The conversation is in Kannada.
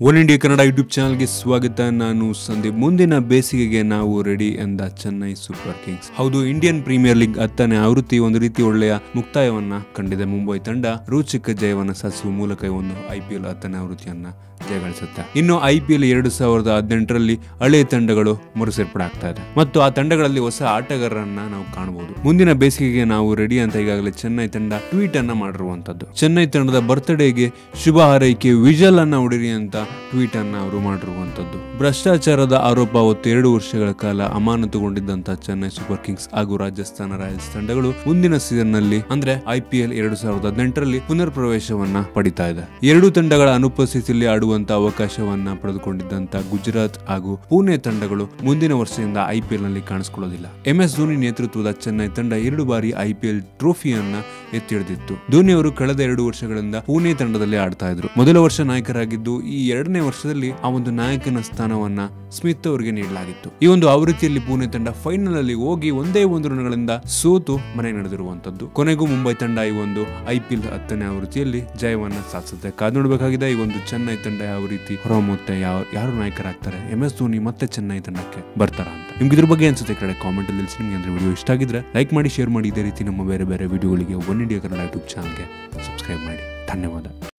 ಒನ್ ಇಂಡಿಯಾ ಕನ್ನಡ ಯೂಟ್ಯೂಬ್ ಚಾನಲ್ಗೆ ಸ್ವಾಗತ. ನಾನು ಸಂದೀಪ್. ಮುಂದಿನ ಬೇಸಿಗೆಗೆ ನಾವು ರೆಡಿ ಎಂದ ಚೆನ್ನೈ ಸೂಪರ್ ಕಿಂಗ್ಸ್. ಹೌದು, ಇಂಡಿಯನ್ ಪ್ರೀಮಿಯರ್ ಲೀಗ್ ಹತ್ತನೇ ಆವೃತ್ತಿ ಒಂದು ರೀತಿ ಒಳ್ಳೆಯ ಮುಕ್ತಾಯವನ್ನ ಕಂಡಿದೆ. ಮುಂಬೈ ತಂಡ ರೋಚಕ ಜಯವನ್ನ ಸಾಧಿಸುವ ಮೂಲಕ ಒಂದು ಐ ಪಿ ಹತ್ತನೇ ಆವೃತ್ತಿಯನ್ನ ಜಯಗಳಿಸುತ್ತೆ. ಇನ್ನು ಐ ಪಿ ಎಲ್ ಎರಡು ಸಾವಿರದ ಹದಿನೆಂಟರಲ್ಲಿ ಹಳೆಯ ತಂಡಗಳು ಮರುಸೇರ್ಪಡಾಗ್ತಾ ಇದೆ. ಮತ್ತು ಆ ತಂಡಗಳಲ್ಲಿ ಹೊಸ ಆಟಗಾರರನ್ನ ನಾವು ಕಾಣಬಹುದು. ಮುಂದಿನ ಬೇಸಿಗೆಗೆ ನಾವು ರೆಡಿ ಅಂತ ಈಗಾಗಲೇ ಚೆನ್ನೈ ತಂಡ ಟ್ವೀಟ್ ಅನ್ನ ಮಾಡಿರುವಂತದ್ದು. ಚೆನ್ನೈ ತಂಡದ ಬರ್ತ್ಡೇಗೆ ಶುಭ ಹಾರೈಕೆ ವಿಜಲ್ ಅನ್ನ ಹೊಡಿರಿ ಅಂತ ಟ್ವೀಟ್ ಅನ್ನ ಅವರು ಮಾಡಿರುವಂಥದ್ದು. ಭ್ರಷ್ಟಾಚಾರದ ಆರೋಪ ಹೊತ್ತು ಎರಡು ವರ್ಷಗಳ ಕಾಲ ಅಮಾನತುಗೊಂಡಿದ್ದಂತಹ ಚೆನ್ನೈ ಸೂಪರ್ ಕಿಂಗ್ಸ್ ಹಾಗೂ ರಾಜಸ್ಥಾನ ರಾಯಲ್ಸ್ ತಂಡಗಳು ಮುಂದಿನ ಸೀಸನ್ನಲ್ಲಿ ಅಂದ್ರೆ ಐಪಿಎಲ್ ಎರಡು ಸಾವಿರದ ಹದಿನೆಂಟರಲ್ಲಿ ಪುನರ್ ಪ್ರವೇಶವನ್ನ ಪಡಿತಾ ಇದೆ. ಎರಡು ತಂಡಗಳ ಅನುಪಸ್ಥಿತಿಯಲ್ಲಿ ಆಡುವಂತಹ ಅವಕಾಶವನ್ನ ಪಡೆದುಕೊಂಡಿದ್ದಂತ ಗುಜರಾತ್ ಹಾಗೂ ಪುಣೆ ತಂಡಗಳು ಮುಂದಿನ ವರ್ಷದಿಂದ ಐಪಿಎಲ್ನಲ್ಲಿ ಕಾಣಿಸಿಕೊಳ್ಳೋದಿಲ್ಲ. ಎಂಎಸ್ ಧೋನಿ ನೇತೃತ್ವದ ಚೆನ್ನೈ ತಂಡ ಎರಡು ಬಾರಿ ಐಪಿಎಲ್ ಟ್ರೋಫಿಯನ್ನ ಎತ್ತಿ ಹಿಡಿದಿತ್ತು ಧೋನಿ ಅವರು ಕಳೆದ ಎರಡು ವರ್ಷಗಳಿಂದ ಪುಣೆ ತಂಡದಲ್ಲಿ ಆಡ್ತಾ ಇದ್ರು. ಮೊದಲ ವರ್ಷ ನಾಯಕರಾಗಿದ್ದು ಈ ಎರಡನೇ ವರ್ಷದಲ್ಲಿ ಆ ಒಂದು ನಾಯಕನ ಸ್ಥಾನವನ್ನ ಸ್ಮಿತ್ ಅವರಿಗೆ ನೀಡಲಾಗಿತ್ತು. ಈ ಒಂದು ಆವೃತ್ತಿಯಲ್ಲಿ ಪುಣೆ ತಂಡ ಫೈನಲ್ ಅಲ್ಲಿ ಹೋಗಿ ಒಂದೇ ಒಂದು ರನ್ಗಳಿಂದ ಸೋತು ಮನೆ ನಡೆದಿರುವಂತದ್ದು. ಕೊನೆಗೂ ಮುಂಬೈ ತಂಡ ಈ ಒಂದು ಐ ಪಿ ಎಲ್ ಹತ್ತನೇ ಆವೃತ್ತಿಯಲ್ಲಿ ಜಯವನ್ನ ಸಾಧಿಸುತ್ತೆ. ಕಾದು ನೋಡಬೇಕಾಗಿದೆ, ಈ ಒಂದು ಚೆನ್ನೈ ತಂಡ ಯಾವ ರೀತಿ ಹೊರಹೊಮ್ಮುತ್ತೆ, ಯಾವ, ಯಾರು ನಾಯಕರಾಗ್ತಾರೆ, ಎಂ ಎಸ್ ಧೋನಿ ಮತ್ತೆ ಚೆನ್ನೈ ತಂಡಕ್ಕೆ ಬರ್ತಾರ ಅಂತ. ನಿಮ್ಗೆ ಇದ್ರ ಬಗ್ಗೆ ಅನ್ಸುತ್ತೆ ಕಡೆ ಕಾಮೆಂಟ್ ಅಲ್ಲಿ ನಿಮ್ಗೆ ಅಂದ್ರೆ ವಿಡಿಯೋ ಇಷ್ಟ ಆಗಿದ್ರೆ ಲೈಕ್ ಮಾಡಿ ಶೇರ್ ಮಾಡಿ. ಇದೇ ರೀತಿ ನಮ್ಮ ಬೇರೆ ಬೇರೆ ವಿಡಿಯೋಗಳಿಗೆ ಒನ್ ಇಂಡಿಯಾ ಕನ್ನಡ ಯೂಟ್ಯೂಬ್ ಚಾನಲ್ಗೆ ಸಬ್ಸ್ಕ್ರೈಬ್ ಮಾಡಿ. ಧನ್ಯವಾದ.